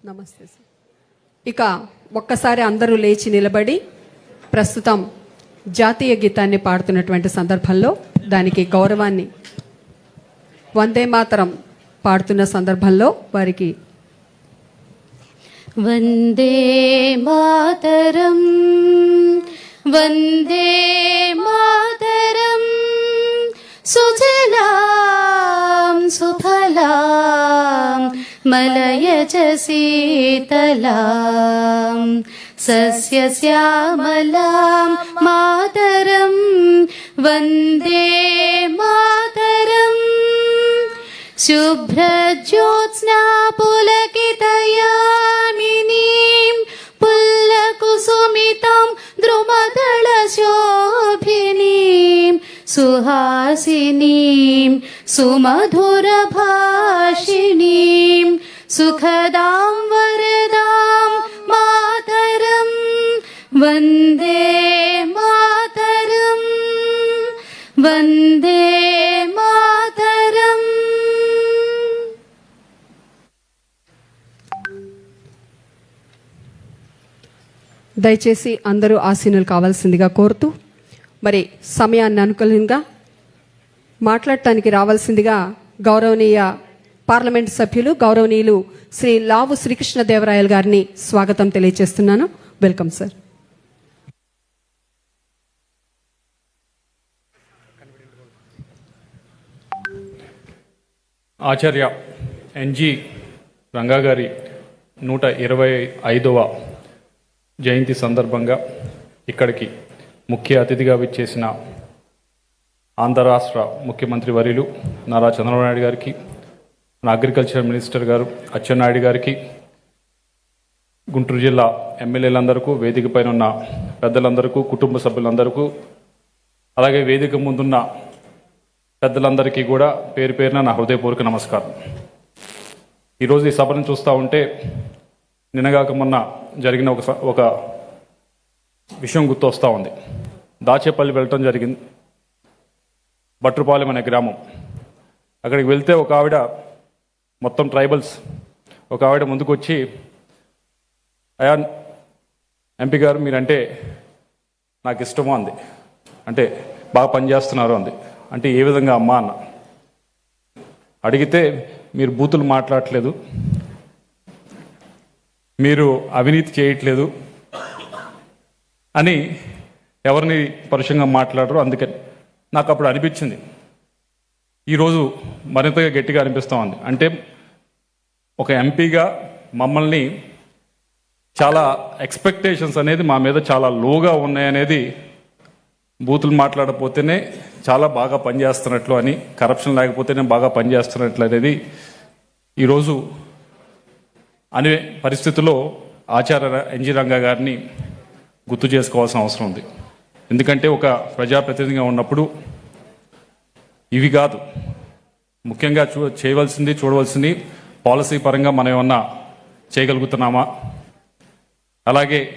నమస్తే సార్. ఇక ఒక్కసారి అందరూ లేచి నిలబడి ప్రస్తుతం జాతీయ గీతాన్ని పాడుతున్నటువంటి సందర్భంలో దానికి గౌరవాన్ని వందే మాతరం పాడుతున్న సందర్భంలో వారికి వందే మాతరం వందే మాతరం సుజ मलयज शीतलां सस्यश्यामलां मातरं वन्दे मातरम् शुभ्रज्योत्स्ना पुलकितयामिनीं पुल्लकुसुमितं द्रुमदलशोभिनीं सुहासिनीं सुमधुरभाषिणीं सुखदां वरदां मातरं वन्दे मातरम् वन्दे मातरम् దయచేసి అందరూ ఆసీనులు కావాల్సిందిగా కోరుతూ మరి సమయాన్ని అనుకూలంగా మాట్లాడటానికి రావాల్సిందిగా గౌరవనీయ పార్లమెంట్ సభ్యులు గౌరవనీయులు శ్రీ లావు శ్రీకృష్ణదేవరాయలు గారిని స్వాగతం తెలియజేస్తున్నాను. Welcome sir. Acharya N G Ranga గారి నూట ఇరవై ఐదవ జయంతి సందర్భంగా ఇక్కడికి ముఖ్య అతిథిగా విచ్చేసిన ఆంధ్ర రాష్ట్ర ముఖ్యమంత్రి వర్యులు నారా చంద్రబాబు నాయుడు గారికి మన అగ్రికల్చర్ మినిస్టర్ గారు అచ్చెన్నాయుడు గారికి గుంటూరు జిల్లా ఎమ్మెల్యేలందరికీ వేదిక పైన ఉన్న పెద్దలందరికీ కుటుంబ సభ్యులందరికీ అలాగే వేదిక ముందున్న పెద్దలందరికీ కూడా పేరు పేరున నా హృదయపూర్వక నమస్కారం. ఈరోజు ఈ సభను చూస్తూ ఉంటే నిన్నగాక మొన్న జరిగిన ఒక స- ఒక విషయం గుర్తొస్తూ ఉంది. దాచేపల్లి వెళ్ళటం జరిగింది. బట్రుపాలెం అనే గ్రామం. అక్కడికి వెళ్తే ఒక ఆవిడ మొత్తం ట్రైబల్స్ ఒక ఆవిడ ముందుకు వచ్చి అయా ఎంపీ గారు మీరంటే నాకు ఇష్టమో? అంది. అంటే బాగా పనిచేస్తున్నారు అంది. అంటే ఏ విధంగా అమ్మా? అన్న. అడిగితే మీరు బూతులు మాట్లాడట్లేదు. మీరు అవినీతి చేయట్లేదు అని ఎవరిని పరుషంగా మాట్లాడరు. అందుకని నాకు అప్పుడు అనిపించింది ఈరోజు మరింతగా గట్టిగా అనిపిస్తూ ఉంది. అంటే ఒక ఎంపీగా మమ్మల్ని చాలా ఎక్స్పెక్టేషన్స్ అనేది మా మీద చాలా లోగా ఉన్నాయనేది బూతులు మాట్లాడపోతేనే చాలా బాగా పనిచేస్తున్నట్లు అని కరప్షన్ లేకపోతేనే బాగా పనిచేస్తున్నట్లు అనేది ఈరోజు అనే పరిస్థితిలో ఆచార్య ఎన్జి రంగా గారిని గుర్తు చేసుకోవాల్సిన అవసరం ఉంది. ఎందుకంటే ఒక ప్రజాప్రతినిధిగా ఉన్నప్పుడు ఇవి కాదు. ముఖ్యంగా చూ చేయవలసింది చూడవలసింది పాలసీ పరంగా మనం ఏమన్నా చేయగలుగుతున్నామా? అలాగే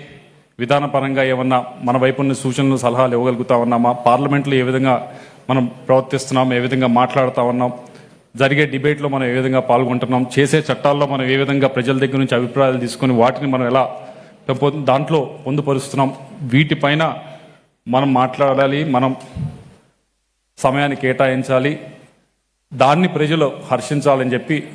విధానపరంగా ఏమన్నా మన వైపు ఉన్న సూచనలు సలహాలు ఇవ్వగలుగుతా ఉన్నామా? పార్లమెంట్లో ఏ విధంగా మనం ప్రవర్తిస్తున్నాం? ఏ విధంగా మాట్లాడుతూ ఉన్నాం? జరిగే డిబేట్లో మనం ఏ విధంగా పాల్గొంటున్నాం? చేసే చట్టాల్లో మనం ఏ విధంగా ప్రజల దగ్గర నుంచి అభిప్రాయాలు తీసుకొని వాటిని మనం ఎలా దాంట్లో పొందుపరుస్తున్నాం? వీటిపైన మనం మాట్లాడాలి మనం సమయాన్ని కేటాయించాలి దాన్ని ప్రజలు హర్షించాలని చెప్పి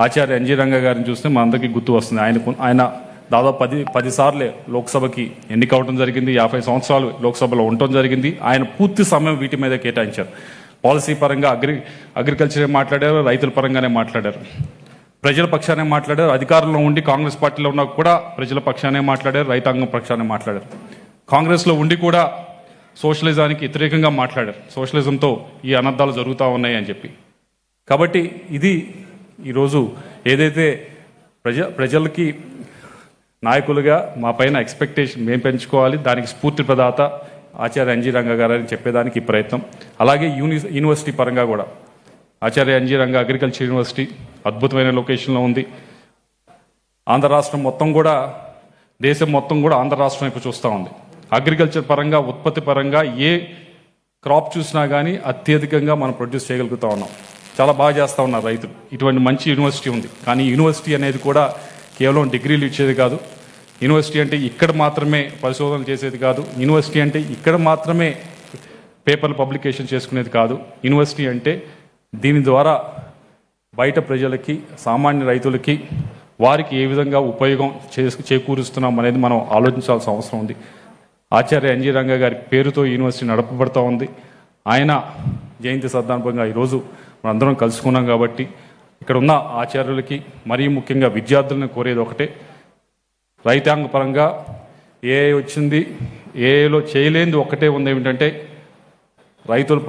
ఆచార్య ఎన్జీ రంగ గారిని చూస్తే మనందరికీ గుర్తు వస్తుంది. ఆయన ఆయన దాదాపు పది పదిసార్లే లోక్సభకి లోక్సభకి ఎన్నికవడం జరిగింది యాభై సంవత్సరాలు లోక్సభలో ఉండటం జరిగింది. ఆయన పూర్తి సమయం వీటి మీద కేటాయించారు. పాలసీ పరంగా అగ్రి అగ్రికల్చరే మాట్లాడారు రైతుల పరంగానే మాట్లాడారు. ప్రజల పక్షానే మాట్లాడారు అధికారంలో ఉండి కాంగ్రెస్ పార్టీలో ఉన్నా కూడా ప్రజల పక్షానే మాట్లాడారు రైతాంగం పక్షానే మాట్లాడారు. కాంగ్రెస్లో ఉండి కూడా సోషలిజానికి వ్యతిరేకంగా మాట్లాడారు. సోషలిజంతో ఈ అనర్థాలు జరుగుతూ ఉన్నాయి అని చెప్పి. కాబట్టి ఇది ఈరోజు ఏదైతే ప్రజ ప్రజలకి నాయకులుగా మా పైన ఎక్స్పెక్టేషన్ మేము పెంచుకోవాలి దానికి స్ఫూర్తి ప్రదాత ఆచార్య ఎన్జీ రంగ గారు అని చెప్పేదానికి ప్రయత్నం. అలాగే యూని యూనివర్సిటీ పరంగా కూడా. Acharya N G Ranga agriculture university అద్భుతమైన లొకేషన్లో ఉంది. ఆంధ్ర రాష్ట్రం మొత్తం కూడా దేశం మొత్తం కూడా ఆంధ్ర రాష్ట్రం వైపు చూస్తూ ఉంది. అగ్రికల్చర్ పరంగా ఉత్పత్తి పరంగా ఏ క్రాప్ చూసినా కానీ అత్యధికంగా మనం ప్రొడ్యూస్ చేయగలుగుతా ఉన్నాం. చాలా బాగా చేస్తూ ఉన్నారు రైతులు ఇటువంటి మంచి యూనివర్సిటీ ఉంది. కానీ యూనివర్సిటీ అనేది కూడా కేవలం డిగ్రీలు ఇచ్చేది కాదు. యూనివర్సిటీ అంటే ఇక్కడ మాత్రమే పరిశోధనలు చేసేది కాదు. యూనివర్సిటీ అంటే ఇక్కడ మాత్రమే పేపర్లు పబ్లికేషన్ చేసుకునేది కాదు. యూనివర్సిటీ అంటే దీని ద్వారా బయట ప్రజలకి సామాన్య రైతులకి వారికి ఏ విధంగా ఉపయోగం చేకూరుస్తున్నాం అనేది మనం ఆలోచించాల్సిన అవసరం ఉంది. ఆచార్య ఎన్జి రంగ గారి పేరుతో యూనివర్సిటీ నడపబడుతూ ఉంది. ఆయన జయంతి సందర్భంగా ఈరోజు మనందరం కలుసుకున్నాం కాబట్టి ఇక్కడ ఉన్న ఆచార్యులకి మరీ ముఖ్యంగా విద్యార్థులను కోరేది ఒకటే. రైతాంగ పరంగా ఏ వచ్చింది ఏలో చేయలేనిది ఒకటే ఉంది. ఏమిటంటే రైతులు